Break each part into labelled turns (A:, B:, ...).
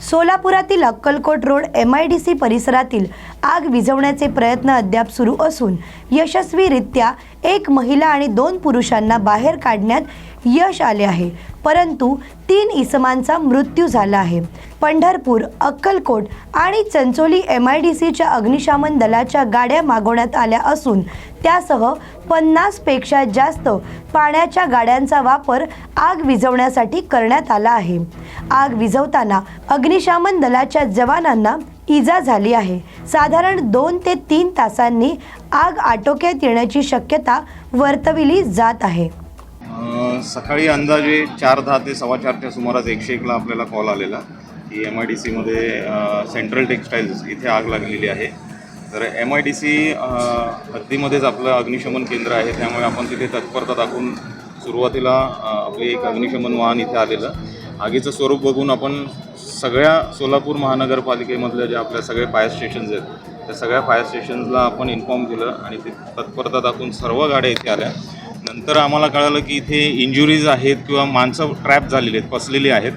A: सोलापुरातील Akkalkot road M I D C परिसरातील आग विझवण्याचे प्रयत्न अद्याप सुरू असून यशस्वीरित्या एक महिला आणि दोन पुरुषांना बाहेर काढण्यात यश आले आहे. परंतु तीन इसमांचा मृत्यू झाला आहे. पंढरपूर अक्कलकोट आणि चंचोली एम आय डी सीच्या अग्निशामन दलाच्या गाड्या मागवण्यात आल्या असून त्यासह पन्नासपेक्षा जास्त पाण्याच्या गाड्यांचा वापर आग विझवण्यासाठी करण्यात आला आहे. आग विझवताना अग्निशामन दलाच्या जवानांना इजा झाली आहे. साधारण दोन ते तीन तासांनी आग आटोक्यात येण्याची शक्यता वर्तविली जात आहे.
B: सकाळी अंदाजे चार दहा ते सव्वा चारच्या सुमारास एकशे एकला आपल्याला कॉल आलेला. की एम आय डी सीमध्ये सेंट्रल टेक्स्टाईल्स इथे आग लागलेली आहे. तर एम आय डी सी हद्दीमध्येच आपलं अग्निशमन केंद्र आहे. त्यामुळे आपण तिथे तत्परता दाखवून सुरुवातीला आपले एक अग्निशमन वाहन इथे आलेलं. आगीचं स्वरूप बघून आपण सगळ्या सोलापूर महानगरपालिकेमधल्या ज्या आपल्या सगळे फायर स्टेशन्स आहेत त्या सगळ्या फायर स्टेशन्सला आपण इन्फॉर्म केलं आणि ते तत्परता दाखवून सर्व गाड्या इथे आल्या. नंतर आम्हाला कळालं की इथे इंजुरीज आहेत किंवा माणसं ट्रॅप झालेली आहेत फसलेली आहेत.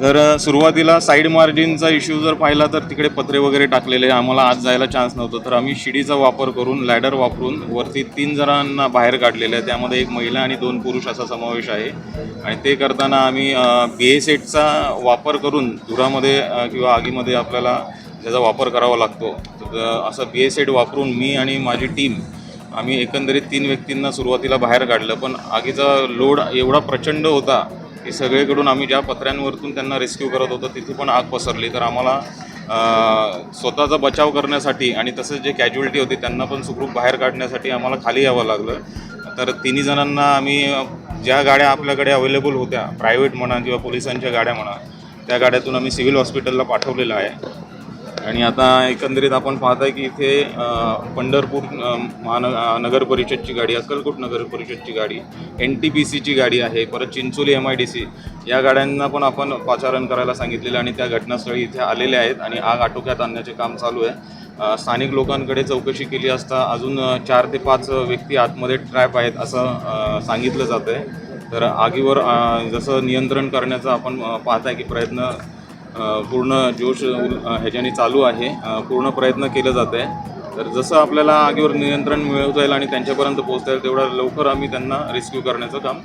B: तर सुरुवातीला साईड मार्जिनचा इश्यू जर पाहिला तर तिकडे पत्रे वगैरे टाकलेले आम्हाला आज जायला चान्स नव्हतं. तर आम्ही शिडीचा वापर करून लॅडर वापरून वरती तीन जणांना बाहेर काढलेलं आहे त्यामध्ये एक महिला आणि दोन पुरुष असा समावेश आहे. आणि ते करताना आम्ही बी एस एटचा वापर करून धुरामध्ये किंवा आगीमध्ये आपल्याला त्याचा वापर करावा लागतो तर असं बी एस एट वापरून मी आणि माझी टीम आम्ही एकंदरीत तीन व्यक्तींना सुरुवातीला बाहेर काढलं पण आगीचा लोड एवढा प्रचंड होता की सगळीकडून आम्ही ज्या पत्र्यांवरतून त्यांना रेस्क्यू करत होतो तिथे पण आग पसरली. तर आम्हाला स्वतःचा बचाव करण्यासाठी आणि तसंच जे कॅज्युअलिटी होती त्यांना पण सुखरूप बाहेर काढण्यासाठी आम्हाला खाली यावं लागलं. तर तिन्ही जणांना आम्ही ज्या गाड्या आपल्याकडे अवेलेबल होत्या प्रायव्हेट म्हणा किंवा पोलिसांच्या गाड्या म्हणा त्या गाड्यातून आम्ही सिव्हिल हॉस्पिटलला पाठवलेलं आहे. आणि आता एकंदरीत आपण पाहताय की इथे पंढरपूर महान नगर परिषदची गाडी अक्कलकोट नगर परिषदची गाडी एन टी पी सीची गाडी आहे परत Chincholi M I D C या गाड्यांना पण आपण पाचारण करायला सांगितलेलं आणि त्या घटनास्थळी इथे आलेल्या आहेत आणि आग आटोक्यात आणण्याचे काम चालू आहे. स्थानिक लोकांकडे चौकशी केली असता अजून चार ते पाच व्यक्ती आतमध्ये ट्रॅप आहेत असं सांगितलं जातं आहे तर आगीवर जसं नियंत्रण करण्याचा आपण पाहत पाहताय की प्रयत्न पूर्ण जोश ह्याच्याने चालू आहे. पूर्ण प्रयत्न केलं जात आहे तर जसं आपल्याला आगीवर नियंत्रण मिळवता येईल आणि त्यांच्यापर्यंत पोहोचता येईल तेवढा लवकर आम्ही त्यांना रेस्क्यू करण्याचं काम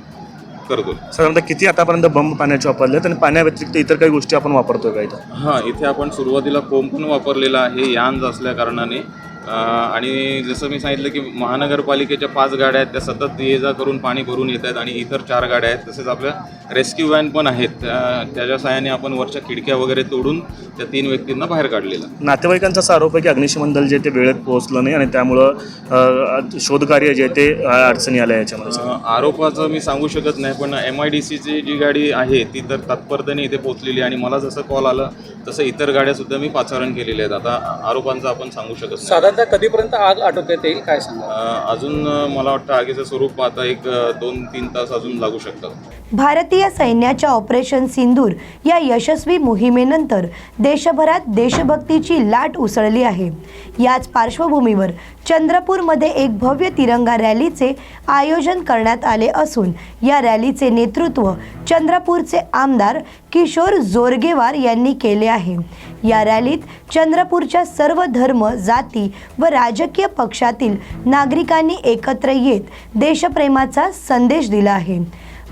B: करतो.
C: साधारणतः किती आतापर्यंत बंब पाण्याचे वापरले आणि पाण्याव्यतिरिक्त इतर काही गोष्टी आपण वापरतोय का इथं?
B: हां इथे आपण सुरुवातीला कोंब पण वापरलेला आहे. यांज असल्या कारणाने आणि जसं मी सांगितलं की महानगरपालिकेच्या पाच गाड्या आहेत त्या सतत ये जा करून पाणी भरून येत आहेत आणि इतर चार गाड्या आहेत तसेच आपल्या रेस्क्यू व्हॅन पण आहेत. त्या- त्याच्या सहाय्याने आपण वरच्या खिडक्या वगैरे तोडून त्या तीन व्यक्तींना बाहेर काढलेलं.
C: नातेवाईकांचा असा आरोप आहे की अग्निशमन दल जे ते वेळेत पोहोचलं नाही आणि त्यामुळं शोधकार्य जे आहे ते अडचणी आल्या याच्यामध्ये
B: आरोपाचं मी सांगू शकत नाही पण एम आय डी सीची जी गाडी आहे ती तर तत्परतेने इथे पोहोचलेली आणि मला जसं कॉल आला तसं इतर गाड्या सुद्धा मी पाचारण केलेल्या आहेत. आता आरोपांचं आपण सांगू शकत नाही.
D: साधारणतः कधीपर्यंत आग आटोक्यात येईल काय सांगा
B: अजून मला वाटतं आगीचं स्वरूप आता एक दोन तीन तास अजून लागू शकतात
A: भारतीय सैन्याच्या ऑपरेशन सिंदूर या यशस्वी मोहिमेनंतर देशभरात देशभक्तीची लाट उसळली आहे. याच पार्श्वभूमीवर चंद्रपूरमध्ये एक भव्य तिरंगा रॅलीचे आयोजन करण्यात आले असून या रॅलीचे नेतृत्व चंद्रपूरचे आमदार किशोर जोरगेवार यांनी केले आहे. या रॅलीत चंद्रपूरच्या सर्व धर्म जाती व राजकीय पक्षातील नागरिकांनी एकत्र येत देशप्रेमाचा संदेश दिला आहे.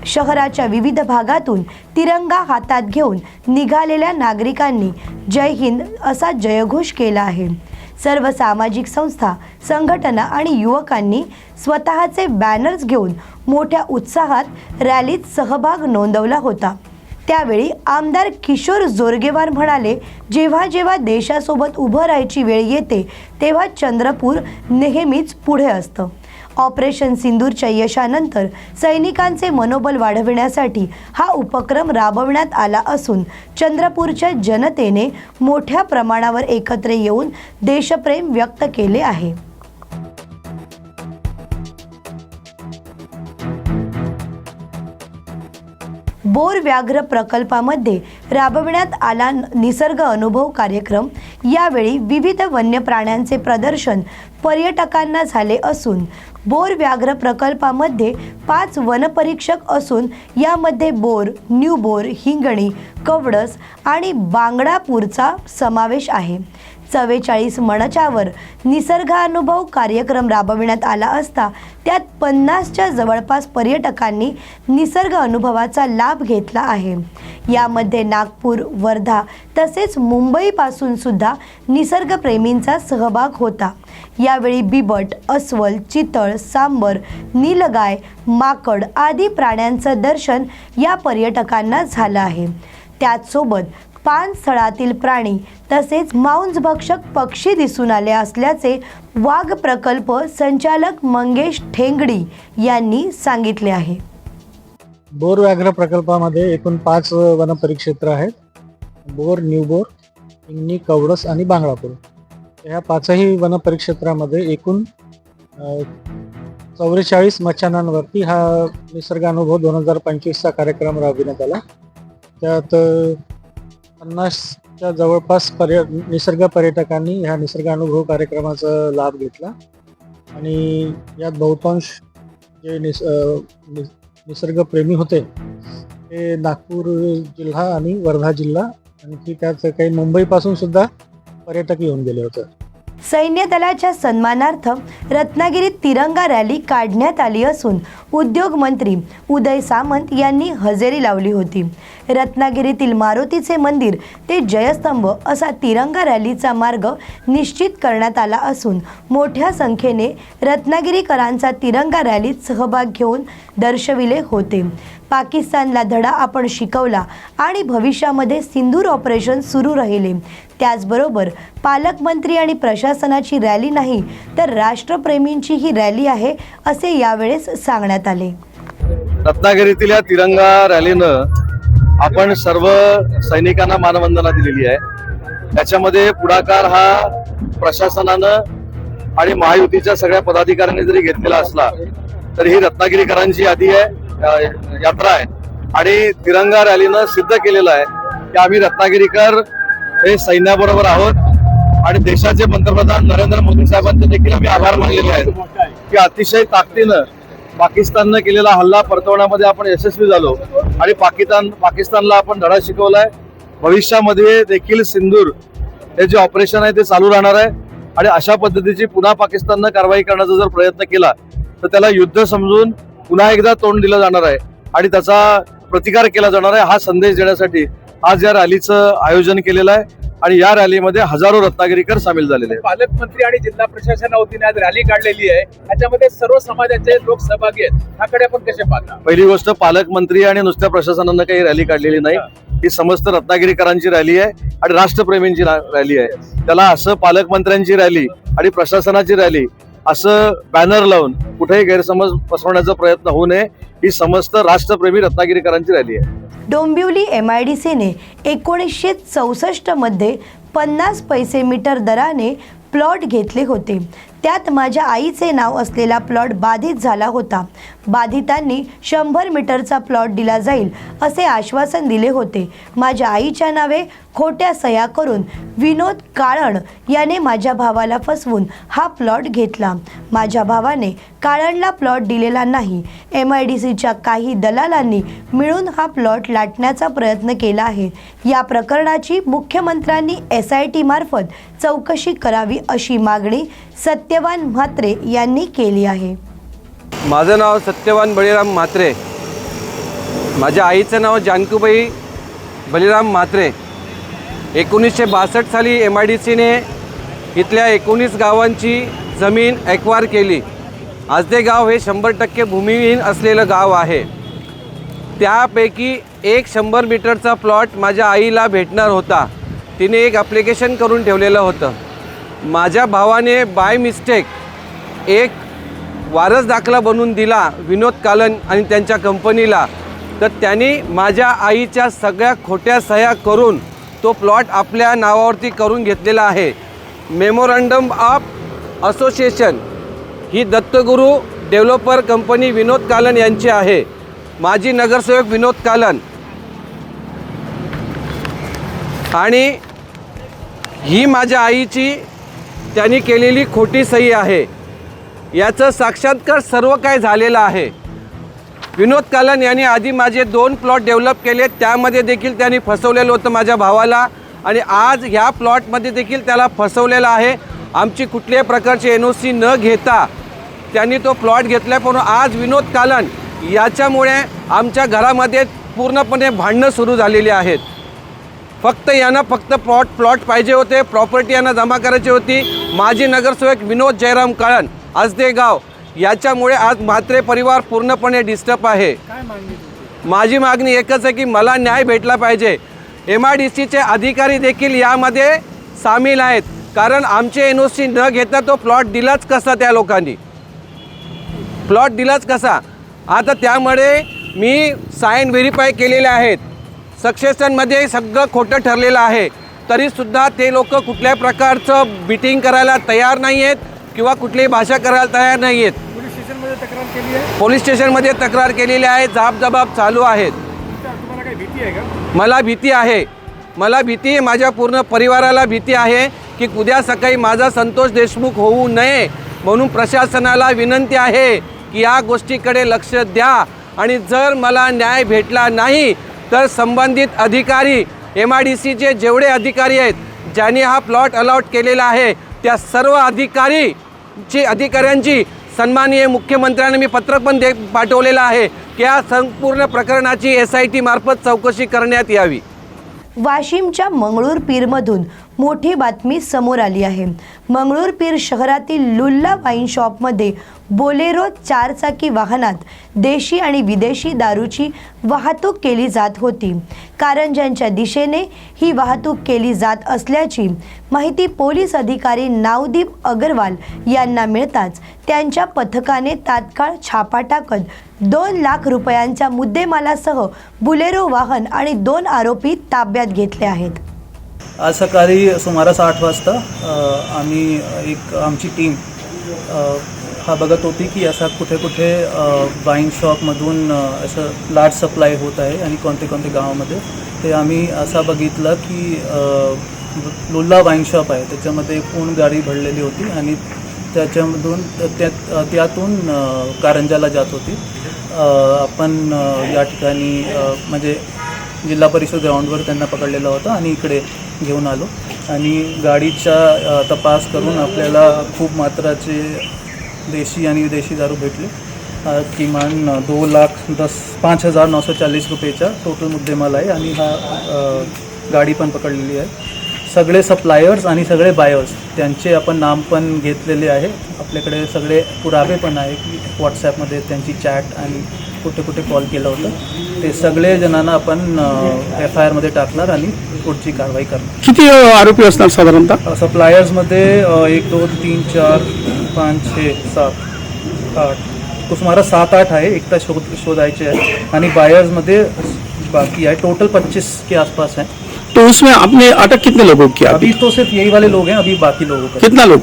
A: शहराच्या विविध भागातून तिरंगा हातात घेऊन निघालेल्या नागरिकांनी जय हिंद असा जयघोष केला आहे. सर्व सामाजिक संस्था संघटना आणि युवकांनी स्वतःचे बॅनर्स घेऊन मोठ्या उत्साहात रॅलीत सहभाग नोंदवला होता. त्यावेळी आमदार किशोर जोरगेवार म्हणाले जेव्हा जेव्हा देशासोबत उभं राहायची वेळ येते तेव्हा चंद्रपूर नेहमीच पुढे असतं. ऑपरेशन सिंदूरच्या यशानंतर सैनिकांचे मनोबल वाढविण्यासाठी हा उपक्रम राबवण्यात आला असून चंद्रपूरच्या जनतेने मोठ्या प्रमाणावर एकत्र येऊन देशप्रेम व्यक्त केले आहे. बोर व्याघ्र प्रकल्पामध्ये राबविण्यात आला निसर्ग अनुभव कार्यक्रम. यावेळी विविध वन्य प्राण्यांचे प्रदर्शन पर्यटकांना झाले असून बोर व्याघ्र प्रकल्पामध्ये पाच वनपरीक्षक असून यामध्ये बोर न्यू बोर हिंगणी कवडस आणि बांगडापूरचा समावेश आहे. चव्वेचाळीस मणचावर निसर्गानुभव कार्यक्रम राबविण्यात आला असता त्यात पन्नासच्या जवळपास पर्यटकांनी निसर्ग अनुभवाचा लाभ घेतला आहे. यामध्ये नागपूर वर्धा तसेच मुंबईपासून सुद्धा निसर्गप्रेमींचा सहभाग होता. यावेळी बिबट अस्वल चितळ सांबर नीलगाय माकड आदी प्राण्यांचं दर्शन या पर्यटकांना झालं आहे. त्याचसोबत पानस्थळातील प्राणी तसेच मांसभक्षक पक्षी दिसून आले असल्याचे वाघ प्रकल्प संचालक मंगेश ठेंगडी यांनी सांगितले आहे.
E: बोर व्याघ्र प्रकल्पामध्ये एकूण पाच वनपरिक्षेत्र आहेत. बोर न्यू बोर इंगणी कवडस आणि बांगडापूर ह्या पाचही वनपरिक्षेत्रामध्ये एकूण चौवेचाळीस मच्छानांवरती हा निसर्गानुभव दोन हजार पंचवीसचा कार्यक्रम राबविण्यात आला. त्यात पन्नासच्या जवळपास पर्य निसर्ग पर्यटकांनी ह्या निसर्गानुभव कार्यक्रमाचा लाभ घेतला. आणि यात बहुतांश जे निस निस- निसर्गप्रेमी होते ते नागपूर जिल्हा आणि वर्धा जिल्हा आणखी त्यात काही मुंबईपासून सुद्धा पर्यटक येऊन गेले होते.
A: सैन्य दलाच्या सन्मानार्थ रत्नागिरीत तिरंगा रॅली काढण्यात आली असून उद्योग मंत्री उदय सामंत यांनी हजेरी लावली होती. रत्नागिरीतील मारुतीचे मंदिर ते जयस्तंभ असा तिरंगा रॅलीचा मार्ग निश्चित करण्यात आला असून मोठ्या संख्येने रत्नागिरीकरांचा तिरंगा रॅलीत सहभाग घेऊन दर्शविले होते. पाकिस्तानला धडा आपण शिकवला आणि भविष्यामध्ये सिंदूर ऑपरेशन सुरू राहिले. त्याचबरोबर पालकमंत्री आणि प्रशासनाची रॅली नाही तर राष्ट्रप्रेमींची ही रॅली आहे असे यावेळेस सांगण्यात आले.
F: रत्नागिरीतील या तिरंगा रॅलीनं आपण सर्व सैनिकांना मानवंदना दिलेली आहे. त्याच्यामध्ये पुढाकार हा प्रशासनानं आणि महायुतीच्या सगळ्या पदाधिकाऱ्यांनी जरी घेतलेला असला तरी ही रत्नागिरीकरांची यादी आहे यात्रा आहे. आणि तिरंगा रॅलीनं सिद्ध केलेलं आहे की आम्ही रत्नागिरीकर हे सैन्याबरोबर आहोत आणि देशाचे पंतप्रधान नरेंद्र मोदी साहेबांचे देखील आम्ही आभार मानलेले आहेत की अतिशय ताकदीनं पाकिस्ताननं केलेला हल्ला परतवण्यामध्ये आपण यशस्वी झालो आणि पाकिस्तान पाकिस्तानला आपण धडा शिकवलाय. भविष्यामध्ये देखील सिंदूर हे जे ऑपरेशन आहे ते चालू राहणार आहे. आणि अशा पद्धतीची पुन्हा पाकिस्ताननं कारवाई करण्याचा जर प्रयत्न केला तर त्याला युद्ध समजून पुन्हा एकदा तोंड दिलं जाणार आहे. आणि त्याचा प्रतिकार केला जाणार आहे हा संदेश देण्यासाठी आज या रॅलीचं आयोजन केलेलं आहे. आणि या रॅलीमध्ये हजारो रत्नागिरीकर सामील झालेले आहेत.
D: पालकमंत्री आणि जिल्हा प्रशासना वतीने आज रॅली काढलेली आहे. त्याच्यामध्ये सर्व समाजाचे लोक सहभागी आहेत. त्याकडे आपण कसे पाहता?
F: पहिली गोष्ट पालकमंत्री आणि नुसत्या प्रशासनानं काही रॅली काढलेली नाही. ही. समस्त रत्नागिरीकरांची रॅली आहे आणि राष्ट्रप्रेमींची रॅली आहे. त्याला असं पालकमंत्र्यांची रॅली आणि प्रशासनाची रॅली असं बॅनर लावून कुठेही गैरसमज पसरवण्याचा प्रयत्न होऊ नये. ही समस्त राष्ट्रप्रेमी रत्नागिरीकरांची रॅली आहे.
A: डोंबिवली एम आय डी सीने एकोणीसशे चौसष्टमध्ये पन्नास पैसे मीटर दराने प्लॉट घेतले होते. त्यात माझ्या आईचे नाव असलेला प्लॉट बाधित झाला होता. बाधितांनी शंभर मीटरचा प्लॉट दिला जाईल असे आश्वासन दिले होते. माझ्या आईच्या नावे खोट्या सह्या करून विनोद काळण याने माझ्या भावाला फसवून हा प्लॉट घेतला. माझ्या भावाने काळणला प्लॉट दिलेला नाही. एम आय डी सीच्या काही दलालांनी मिळून हा प्लॉट लाटण्याचा प्रयत्न केला आहे. या प्रकरणाची मुख्यमंत्र्यांनी एस आय टीमार्फत चौकशी करावी अशी मागणी सत्यवान म्हात्रे यांनी केली आहे.
G: माझं नाव सत्यवान बळीराम म्हात्रे. माझ्या आईचं नाव जानकूबाई बलिराम म्हात्रे. एकोणीसशे बासष्ट साली एम आय डी सीने इथल्या एकोणीस गावांची जमीन एक्वार केली. आज ते गाव हे शंभर टक्के भूमिहीन असलेलं गाव आहे. त्यापैकी एक शंभर मीटरचा प्लॉट माझ्या आईला भेटणार होता. तिने एक ॲप्लिकेशन करून ठेवलेलं होतं. माझ्या भावाने बाय मिस्टेक एक वारस दाखला बनवून दिला विनोद कालन आणि त्यांच्या कंपनीला तर त्यांनी माझ्या आईच्या सगळ्या खोट्या सह्या करून तो प्लॉट आपल्या नावावरती करून घेतलेला आहे. मेमोरंडम ऑफ असोसिएशन ही दत्तगुरू डेव्हलपर कंपनी विनोद कालन यांची आहे. माजी नगरसेवक विनोद कालन. आणि ही माझ्या आईची त्यांनी केलेली खोटी सही आहे. याचं साक्षात्कार सर्व काय झालेलं आहे. विनोद कालन यांनी आधी माझे दोन प्लॉट डेव्हलप केले त्यामध्ये देखील त्यांनी फसवलेलं होतं माझ्या भावाला आणि आज ह्या प्लॉटमध्ये देखील त्याला फसवलेलं आहे. आमची कुठल्याही प्रकारची एन ओ सी न घेता त्यांनी तो प्लॉट घेतला पण आज विनोद कालन याच्यामुळे आमच्या घरामध्ये पूर्णपणे भांडणं सुरू झालेली आहेत. फक्त यांना फक्त प्लॉट प्लॉट पाहिजे होते प्रॉपर्टी यांना जमा करायची होती. माजी नगरसेवक विनोद जयराम काळन आजदे गाव याच्यामुळे आज म्हात्रे परिवार पूर्णपणे डिस्टर्ब आहे. माझी मागणी एकच आहे की मला न्याय भेटला पाहिजे. एम आय डी सीचे अधिकारी देखील यामध्ये सामील आहेत. कारण आमचे एन ओ सी न घेता तो प्लॉट दिलाच कसा त्या लोकांनी? प्लॉट दिलाच कसा? आता त्यामुळे मी साईन व्हेरीफाय केलेले आहेत. सक्सेशनमध्ये सगळं खोटं ठरलेलं आहे. तरीसुद्धा ते लोक कुठल्याही प्रकारचं बिटिंग करायला तयार नाही आहेत किंवा कुठलीही भाषा करायला तयार नाही आहेत
E: पोलीस स्टेशनमध्ये तक्रार केली आहे?
G: पोलीस स्टेशनमध्ये तक्रार केलेली आहे. जाब चालू आहेत.
E: तुम्हाला काही भीती आहे का?
G: मला भीती आहे. मला भीती आहे. माझ्या पूर्ण परिवाराला भीती आहे की उद्या सकाळी माझा संतोष देशमुख होऊ नये म्हणून प्रशासनाला विनंती आहे की या गोष्टीकडे लक्ष द्या. आणि जर मला न्याय भेटला नाही तर संबंधित अधिकारी एम आय डी सीचे जेवढे अधिकारी आहेत ज्यांनी हा प्लॉट अलॉट केलेला आहे त्या सर्व अधिकारीची अधिकाऱ्यांची सन्माननीय मुख्यमंत्र्यांना मी पत्रक पण दे पाठवलेलं आहे की या संपूर्ण प्रकरणाची एस आय टी मार्फत चौकशी करण्यात यावी.
A: वाशिमच्या मंगळूर पीरमधून मोठी बातमी समोर आली आहे. मंगळूरपीर शहरातील लुल्ला वाईन शॉपमध्ये बोलेरो चारचाकी वाहनात देशी आणि विदेशी दारूची वाहतूक केली जात होती. कारंजांच्या दिशेने ही वाहतूक केली जात असल्याची माहिती पोलीस अधिकारी नावदीप अगरवाल यांना मिळताच त्यांच्या पथकाने तात्काळ छापा टाकत दोन लाख रुपयांच्या मुद्देमालासह बुलेरो वाहन आणि दोन आरोपी ताब्यात घेतले आहेत.
H: आज सकाळी सुमारास आठ वाजता आम्ही एक आमची टीम हा बघत होती की असा कुठे कुठे वाईन शॉपमधून असं लार्ज सप्लाय होत आहे आणि कोणते कोणते गावामध्ये. ते आम्ही असा बघितलं की लोल्ला लुल्ला वाईन शॉप आहे. त्याच्यामध्ये एक पूर्ण गाडी भरलेली होती आणि त्याच्यामधून त्या त्यातून कारंजाला जात होती. आपण या ठिकाणी म्हणजे जिल्हा परिषद ग्राउंडवर त्यांना पकडलेलं होतं आणि इकडे घेऊन आलो. आणि गाडीचा तपास करून आपल्याला खूप मात्राचे देशी आणि विदेशी दारू भेटले. किमान दो लाख दस पाच हजार नऊशे चाळीस रुपयेचा टोटल मुद्देमाल आहे आणि हा गाडी पण पकडलेली आहे. सगळे सप्लायर्स आणि सगळे बायर्स त्यांचे आपण नाम पण घेतलेले आहे. आपल्याकडे सगळे पुरावे पण आहे की व्हॉट्सॲपमध्ये त्यांची चॅट आणि कुठे कुठे कॉल केलं होतं. ते सगळे जणांना आपण एफ आय आरमध्ये टाकणार आणि पुढची कारवाई करणार.
I: किती आरोपी असणार साधारणतः?
H: सप्लायर्समध्ये एक दोन तीन चार पाच छे सात आठ तो सुमारा सात आठ आहे. एकटा शोध शोधायचे आहे आणि बायर्समध्ये बाकी है टोटल पच्चीस के आसपास हैं
I: तो उसमें आपने अटक कितने लोगों की?
H: अभी तो सिर्फ यही वाले लोग हैं. अभी बाकी लोगों का
I: कितना लोग?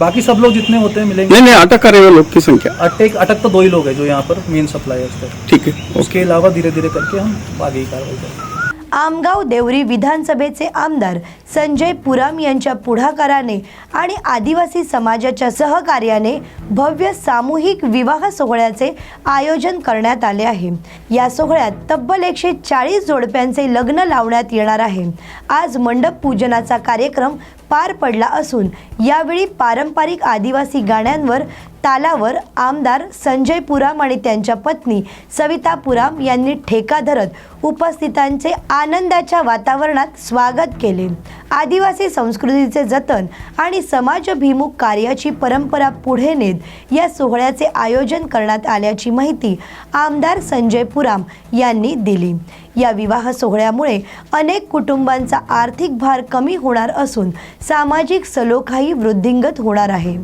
H: बाकी सब लोग जितने होते हैं मिलेंगे।
I: नहीं नहीं अटक करे हुए लोग की संख्या।
H: अटक अटक तो दो ही लोग हैं जो यहाँ पर मेन सप्लायर्स थे।
I: ठीक है
H: उसके अलावा धीरे धीरे करके हम आगे ही कार्रवाई करेंगे।
A: आमगाव देवरी विधानसभेचे आमदार संजय पुराम यांच्या पुढाकाराने आणि आदिवासी समाजाच्या सहकार्याने भव्य सामूहिक विवाह सोहळ्याचे आयोजन करण्यात आले आहे. या सोहळ्यात तब्बल एकशे चाळीस जोडप्यांचे लग्न लावण्यात येणार आहे. आज मंडप पूजनाचा कार्यक्रम पार पडला असून यावेळी पारंपरिक आदिवासी गाण्यांवर तालावर आमदार संजय पुराम आणि त्यांच्या पत्नी सविता पुराम यांनी ठेका धरत उपस्थितांचे आनंदाच्या वातावरणात स्वागत केले. आदिवासी संस्कृतीचे जतन आणि समाजभिमुख कार्याची परंपरा पुढे नेत या सोहळ्याचे आयोजन करण्यात आल्याची माहिती आमदार संजय पुराम यांनी दिली. या विवाह सोहळ्यामुळे अनेक कुटुंबांचा आर्थिक भार कमी होणार असून सामाजिक सलोखाही वृद्धिंगत होणार आहे.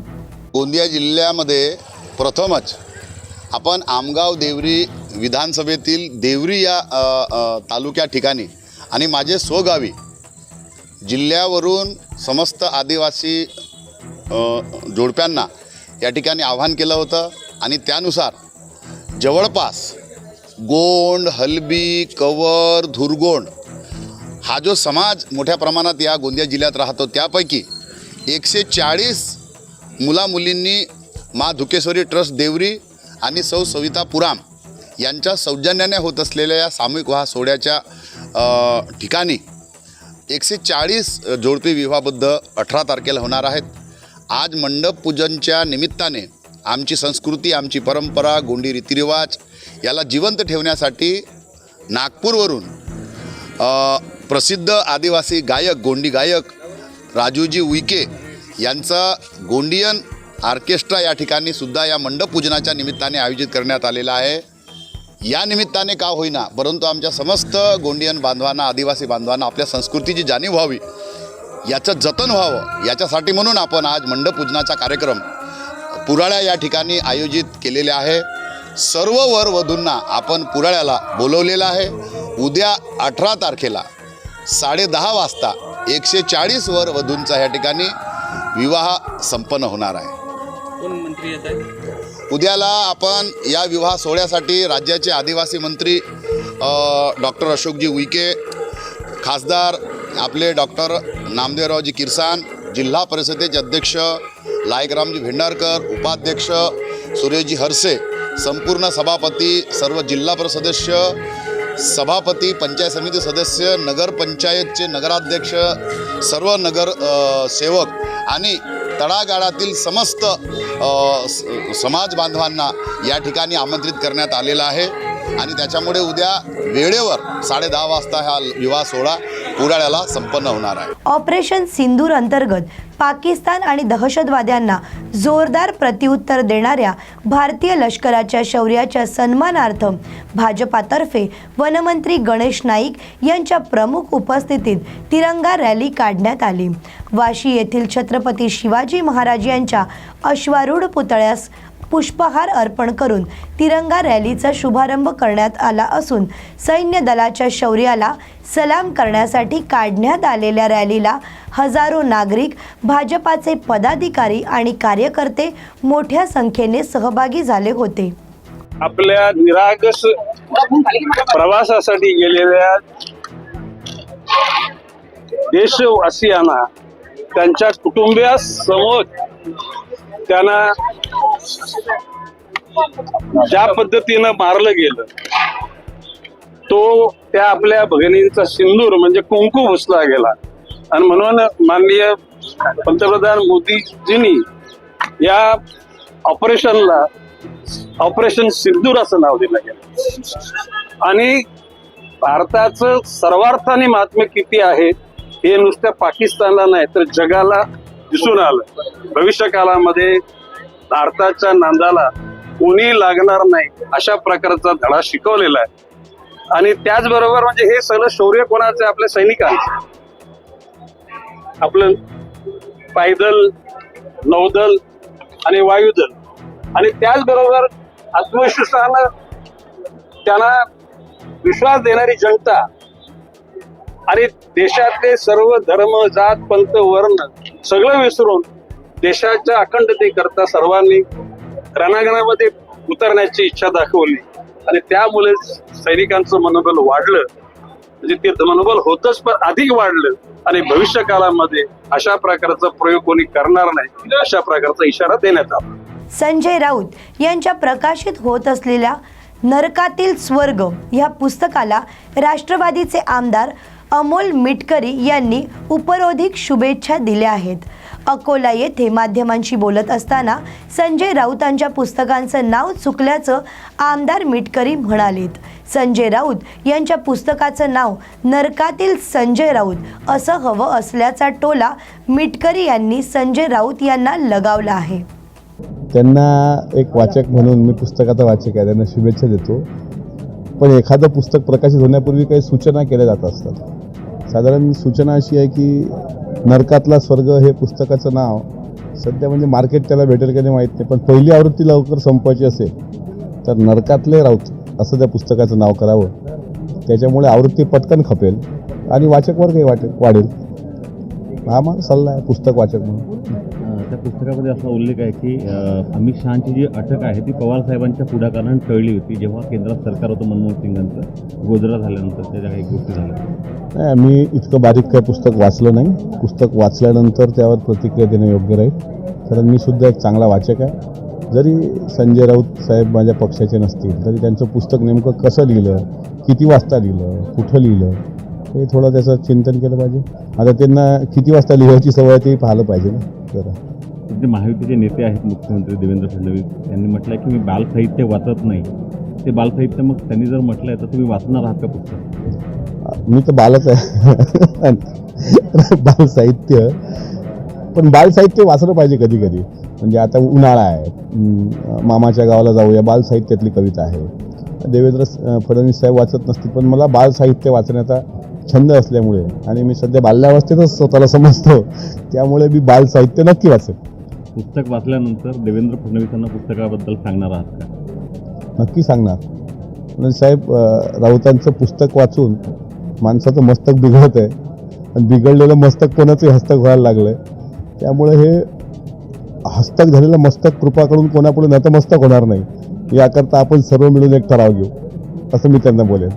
J: गोंदिया जिल्ह्यामध्ये प्रथमच आपण आमगाव देवरी विधानसभेतील देवरी या तालुक्या ठिकाणी आणि माझे स्वगावी जिल्ह्यावरून समस्त आदिवासी जोडप्यांना या ठिकाणी आव्हान केलं होतं आणि त्यानुसार जवळपास गोंड हलबी कवर धुरगोंड हा जो समाज मोठ्या प्रमाणात या गोंदिया जिल्ह्यात राहतो त्यापैकी एकशे चाळीस मुलामुलींनी मा धुकेश्वरी ट्रस्ट देवरी आणि सौ सविता पुराम यांच्या सौजन्याने होत असलेल्या या सामूहिक वाह सोहळ्याच्या ठिकाणी एकशे चाळीस जोडपी विवाहबद्ध अठरा तारखेला होणार आहेत. आज मंडप पूजनच्या निमित्ताने आमची संस्कृती आमची परंपरा गोंडी रीतिरिवाज याला जिवंत ठेवण्यासाठी नागपूरवरून प्रसिद्ध आदिवासी गायक गोंडी गायक राजूजी उईके यांचा गोंडियन ऑर्केस्ट्रा या ठिकाणी सुद्धा या मंडप पूजनाच्या निमित्ताने आयोजित करण्यात आलेला आहे. या निमित्ताने का होईना परंतु आमच्या समस्त गोंडियन बांधवांना आदिवासी बांधवांना आपल्या संस्कृतीची जाणीव व्हावी याचं जतन व्हावं याच्यासाठी म्हणून आपण आज मंडप पूजनाचा कार्यक्रम पुराळ्या या ठिकाणी आयोजित केलेले आहे. सर्व वर वधूंना आपण पुराळ्याला बोलवलेलं आहे. उद्या अठरा तारखेला साडेदहा वाजता एकशे चाळीस वर वधूंचा या ठिकाणी विवाह संपन्न होणार आहे.
H: कोण मंत्री येत आहे?
J: उद्याला आपण या विवाह सोहळ्यासाठी राज्याचे आदिवासी मंत्री डॉक्टर अशोकजी उईके खासदार आपले डॉक्टर नामदेवरावजी किरसान जिल्हा परिषदेचे अध्यक्ष लायकरामजी भेंडारकर उपाध्यक्ष सुरेशजी हरसे संपूर्ण सभापती सर्व जिल्हा परिषद सदस्य सभापती पंचायत समिती सदस्य नगरपंचायतचे नगराध्यक्ष सर्व नगर सेवक आणि तळागाळातील समस्त स- समाज बांधवांना या ठिकाणी आमंत्रित करण्यात आलेलं आहे. आणि त्याच्यामुळे उद्या वेळेवर साडेदहा वाजता हा विवाह सोहळा पुराळ्याला संपन्न होणार आहे.
A: ऑपरेशन सिंदूर अंतर्गत पाकिस्तान आणि दहशतवाद्यांना जोरदार प्रत्युत्तर देणाऱ्या भारतीय लष्कराच्या शौर्याच्या सन्मानार्थ भाजपातर्फे वनमंत्री गणेश नाईक यांच्या प्रमुख उपस्थितीत तिरंगा रॅली काढण्यात आली. वाशी येथील छत्रपती शिवाजी महाराज यांच्या अश्वारूढ पुतळ्यास पुष्पहार अर्पण करून तिरंगा रॅलीचा शुभारंभ करण्यात आला असून सैन्य दलाच्या शौर्याला सलाम करण्यासाठी काढण्यात आलेल्या रॅलीला हजारो नागरिक भाजपाचे पदाधिकारी आणि कार्यकर्ते मोठ्या संख्येने सहभागी झाले होते.
I: आपल्या निरागस प्रवासासाठी गेलेल्या देशवासियांना त्यांच्या कुटुंबियासमोर त्यांना ज्या पद्धतीनं मारलं गेलं तो त्या आपल्या भगिनींचा सिंदूर म्हणजे कुंकू भुसला गेला. आणि म्हणून माननीय पंतप्रधान मोदीजींनी या ऑपरेशनला ऑपरेशन सिंदूर असं नाव दिलं गेलं. आणि भारताचं सर्वार्थाने महात्म्य किती आहे हे नुसत्या पाकिस्तानला नाही तर जगाला दिसून आलं. भविष्य काळामध्ये भारताच्या नांदाला कोणी लागणार नाही अशा प्रकारचा धडा शिकवलेला आहे. आणि त्याचबरोबर म्हणजे हे सगळं शौर्य कोणाचं? आपल्या सैनिकांचं आपलं पायदल नौदल आणि वायुदल. आणि त्याचबरोबर आत्मविश्वासानं त्यांना विश्वास देणारी जनता आणि देशातले सर्व धर्म जात पंत वर्ण सगळं विसरून देशाच्या अखंडतेकरता सर्वांनी रणांगणामध्ये उतरण्याची इच्छा दाखवली. आणि त्यामुळे सैनिकांचं मनोबल वाढलं. म्हणजे ते मनोबल होतच पण अधिक वाढलं. आणि भविष्य काळामध्ये अशा प्रकारचा प्रयोग कोणी करणार नाही अशा प्रकारचा इशारा देण्यात आला.
A: संजय राऊत यांच्या प्रकाशित होत असलेल्या नरकातील स्वर्ग या पुस्तकाला राष्ट्रवादीचे आमदार अमोल मिटकरी यांनी उपरोधिक शुभेच्छा दिल्या आहेत. अकोला येथे माध्यमांशी बोलत असताना संजय राऊतांच्या पुस्तकांचं नाव चुकल्याचं आमदार मिटकरी म्हणालेत. संजय राऊत यांच्या पुस्तकाचं नाव नरकातील संजय राऊत असं हवं असल्याचा टोला मिटकरी यांनी संजय राऊत यांना लगावला आहे.
K: त्यांना एक वाचक म्हणून मी पुस्तकाचा वाचक आहे. त्यांना शुभेच्छा देतो. पण एखादं पुस्तक प्रकाशित होण्यापूर्वी काही सूचना केल्या जात असतात. साधारण सूचना अशी आहे की नरकातला स्वर्ग हे पुस्तकाचं नाव. सध्या म्हणजे मार्केट त्याला भेटेल का नाही माहीत नाही पण पहिली आवृत्ती लवकर संपवायची असेल तर नरकातले राऊत असं त्या पुस्तकाचं नाव करावं. त्याच्यामुळे आवृत्ती पटकन खपेल आणि वाचक वर्गही वाटेल वाढेल. हा मग सल्ला आहे पुस्तक वाचक म्हणून.
L: त्या पुस्तकामध्ये असा उल्लेख आहे की अमित शहाची जी अटक आहे ती पवार साहेबांच्या पुढाकारानं टळली होती जेव्हा केंद्रात सरकार होतं मनमोहन सिंगांचं. गोजरा झाल्यानंतर त्याच्या काही गोष्टी झाल्या.
K: नाही मी इतकं बारीक काय पुस्तक वाचलं नाही. पुस्तक वाचल्यानंतर त्यावर प्रतिक्रिया देणं योग्य राहील. कारण मी सुद्धा एक चांगला वाचक आहे. जरी संजय राऊत साहेब माझ्या पक्षाचे नसतील तरी त्यांचं पुस्तक नेमकं कसं लिहिलं किती वाजता लिहिलं कुठं लिहिलं हे थोडं त्याचं चिंतन केलं पाहिजे. आता त्यांना किती वाजता लिहायची सवय ते पाहिलं पाहिजे ना जरा.
L: जे महायुतीचे नेते आहेत मुख्यमंत्री देवेंद्र फडणवीस यांनी म्हटलं की मी बालसाहित्य वाचत नाही. ते बालसाहित्य मग त्यांनी जर म्हटलं आहे तर तुम्ही वाचणार आहात का पुस्तक?
K: मी तर बालच आहे. बाल साहित्य पण बाल साहित्य वाचलं पाहिजे कधी कधी म्हणजे आता उन्हाळा आहे. मामाच्या गावाला जाऊया. बाल साहित्यातली कविता आहे. देवेंद्र फडणवीस साहेब वाचत नसतील पण मला बालसाहित्य वाचण्याचा छंद असल्यामुळे आणि मी सध्या बाल्यावस्थेतच स्वतःला समजतो. त्यामुळे मी बालसाहित्य नक्की वाचेन.
L: पुस्तक वाचल्यानंतर देवेंद्र फडणवीसांना पुस्तकाबद्दल सांगणार आहात का?
K: नक्की सांगणार. फडणवीस साहेब राऊतांचं पुस्तक वाचून माणसाचं मस्तक बिघडत आहे आणि बिघडलेलं मस्तक कोणाचंही हस्तक व्हायला लागलं आहे त्यामुळे हे हस्तक झालेलं मस्तक कृपाकडून कोणापुढे नतमस्तक होणार नाही. याकरता आपण सर्व मिळून एक ठराव घेऊ. असं मी त्यांना बोलेन.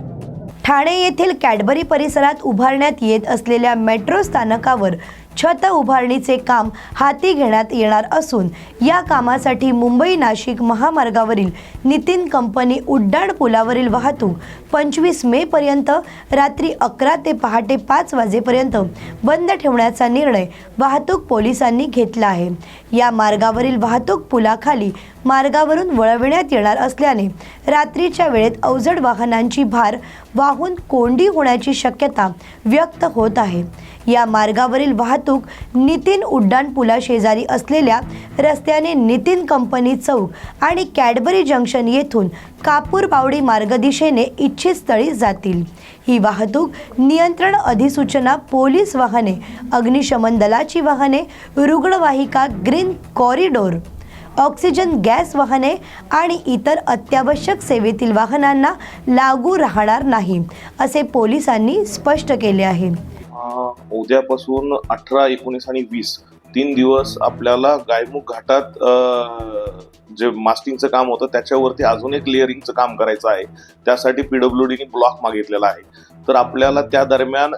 A: ठाणे येथील कॅडबरी परिसरात उभारण्यात येत असलेल्या मेट्रो स्थानकावर छत उभारणीचे काम हाती घेण्यात येणार असून या कामासाठी मुंबई नाशिक महामार्गावरील नितीन कंपनी उड्डाण पुलावरील वाहतूक पंचवीस मे पर्यंत रात्री अकरा ते पहाटे पाच वाजेपर्यंत बंद ठेवण्याचा निर्णय वाहतूक पोलिसांनी घेतला आहे. या मार्गावरील वाहतूक पुलाखाली मार्गावरून वळविण्यात येणार असल्याने रात्रीच्या वेळेत अवजड वाहनांची भार वाहून कोंडी होण्याची शक्यता व्यक्त होत आहे. या मार्गावरील वाहतूक नितीन उड्डाण पुलाशेजारी असलेल्या रस्त्याने नितीन कंपनी चौक आणि कॅडबरी जंक्शन येथून कापूर बावडी मार्गदिशेने इच्छित स्थळी जातील. ही वाहतूक नियंत्रण अधिसूचना पोलीस वाहने अग्निशमन दलाची वाहने रुग्णवाहिका ग्रीन कॉरिडोर ऑक्सिजन गॅस वाहने आणि इतर अत्यावश्यक सेवेतील वाहनांना लागू राहणार नाही असे पोलिसांनी स्पष्ट केले आहे.
M: उद्यापासून अठरा एकोणीस आणि वीस तीन दिवस आपल्याला गायमुख घाटात जे मास्टिंगचं काम होतं त्याच्यावरती अजून एक लेअरिंगचं काम करायचं आहे. त्यासाठी पीडब्ल्यू डीने ब्लॉक मागितलेला आहे. तर आपल्याला त्या दरम्यान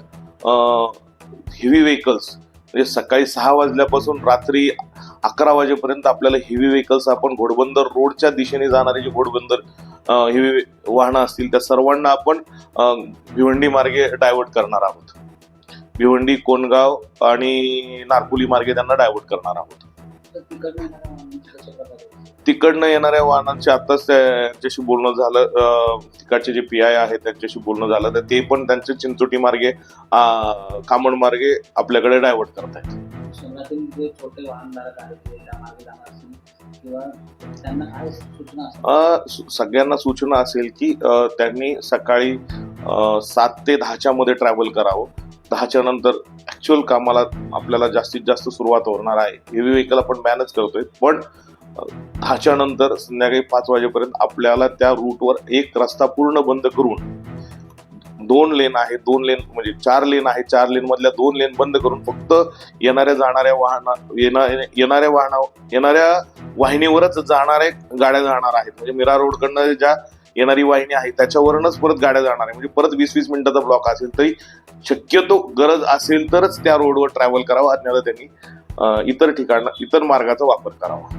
M: हेवी व्हेकल्स म्हणजे सकाळी सहा वाजल्यापासून रात्री अकरा वाजेपर्यंत आपल्याला हेवी व्हेकल्स आपण घोडबंदर रोडच्या दिशेने जाणारे जे घोडबंदर हेवी वाहनं असतील त्या सर्वांना आपण भिवंडी मार्गे डायव्हर्ट करणार आहोत. भिवंडी कोणगाव आणि नारकुली मार्गे त्यांना डायव्हर्ट करणार आहोत. तिकडनं येणाऱ्या वाहनांचे आताच त्यांच्याशी बोलणं झालं तिकडचे जे पी आय आहेत त्यांच्याशी बोलणं झालं तर ते पण त्यांचे चिंचोटी मार्गे कामण मार्गे आपल्याकडे डायव्हर्ट करतायत.
N: शहरातील जे छोटे वाहनधारक आहेत ते जाणार असतील किंवा त्यांना काय सूचना
M: सगळ्यांना सूचना असेल की त्यांनी सकाळी सात ते दहाच्या मध्ये ट्रॅव्हल करावं. दहाच्या नंतर ऍक्च्युअल कामाला आपल्याला जास्तीत जास्त सुरुवात होणार आहे. हेवी व्हेकल आपण मॅनेज करतोय. पण दहाच्या नंतर संध्याकाळी पाच वाजेपर्यंत आपल्याला त्या रूटवर एक रस्ता पूर्ण बंद करून दोन लेन आहे दोन लेन म्हणजे चार लेन आहे चार लेन मधल्या दोन लेन बंद करून फक्त येणाऱ्या जाणाऱ्या वाहना येणाऱ्या वाहना येणाऱ्या वाहिनीवरच जाणाऱ्या गाड्या जाणार आहेत. म्हणजे मिरा रोडकडनं ज्या येणारी वाहिनी आहे त्याच्यावरूनच परत गाड्या जाणार आहे म्हणजे परत वीस वीस मिनिटाचा ब्लॉक असेल तरी शक्यतो गरज असेल तरच त्या रोडवर ट्रॅव्हल करावं. अन्यथा त्यांनी इतर ठिकाण इतर मार्गाचा वापर करावा.